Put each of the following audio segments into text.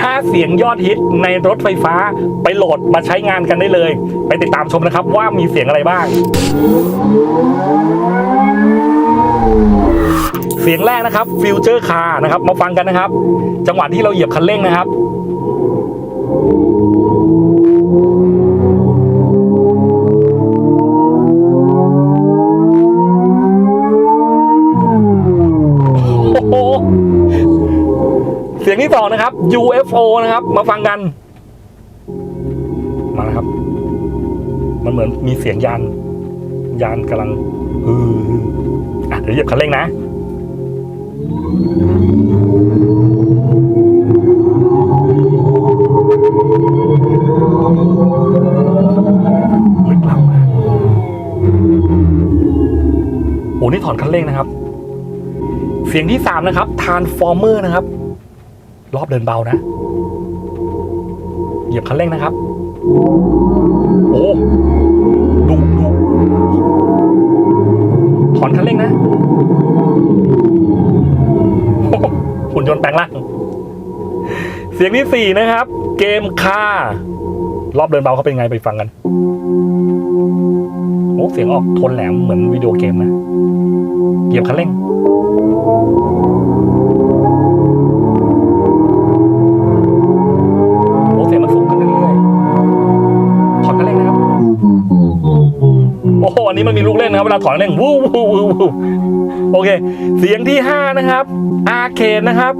5 เสียงยอดฮิตในรถไฟฟ้าไปโหลดมาใช้งานกันได้เลย ไปติดตามชมนะครับว่ามีเสียงอะไรบ้าง เสียงแรกนะครับฟิวเจอร์คาร์นะครับ มาฟังกันนะครับ จังหวะที่เราเหยียบคันเร่งนะครับ เสียงที่สองนะครับ UFO นะครับ มาฟังกัน มาครับ มันเหมือนมีเสียงยาน ยานกำลังฮืออะเดี๋ยวเหยียบคันเร่งนะโอ้นี่ถอนคันเร่งนะครับ เสียงที่สามนะครับทานฟอร์เมอร์นะครับ รอบเดินเบานะ เหยียบคันเร่งนะครับ โอ้ดูดูถอนคันเร่งนะหุ่นยนต์แปลงร่างเสียงที่สี่นะครับ เกมคาร์รอบเดินเบาเขาเป็นไงไปฟังกันโอ้เสียงออกโทนแหลมเหมือนวิดีโอเกมนะ เหยียบคันเร่ง โอ้โห อันนี้มันมีลูกเล่นนะครับ เวลาถอนเร่งวู้วู้วู้วู้โอเค เสียงที่ห้านะครับ อาร์เคดนะครับ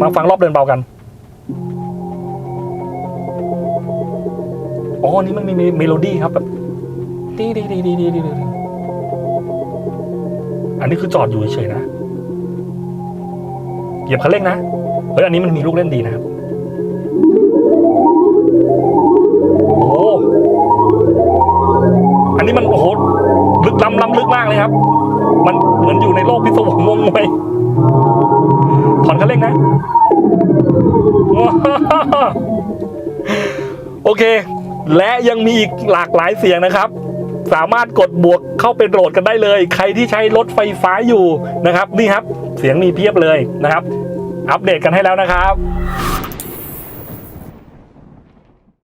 มาฟังรอบเดินเบากันอ๋ออันนี้มันมีเมโลดี้ครับแบบดีดีดีดีดีดีดีอันนี้คือจอดอยู่เฉยๆนะ เหยียบคันเร่งนะ เฮ้ย อันนี้มันมีลูกเล่นดีนะครับ ครับ มันเหมือนอยู่ในโลกพิศวงงงงวยถอนคันเร่งนะ โอเค และยังมีอีกหลากหลายเสียงนะครับสามารถกดบวกเข้าไปโหลดกันได้เลย ใครที่ใช้รถไฟฟ้าอยู่นะครับ นี่ครับ เสียงมีเพียบเลยนะครับ อัปเดตกันให้แล้วนะครับ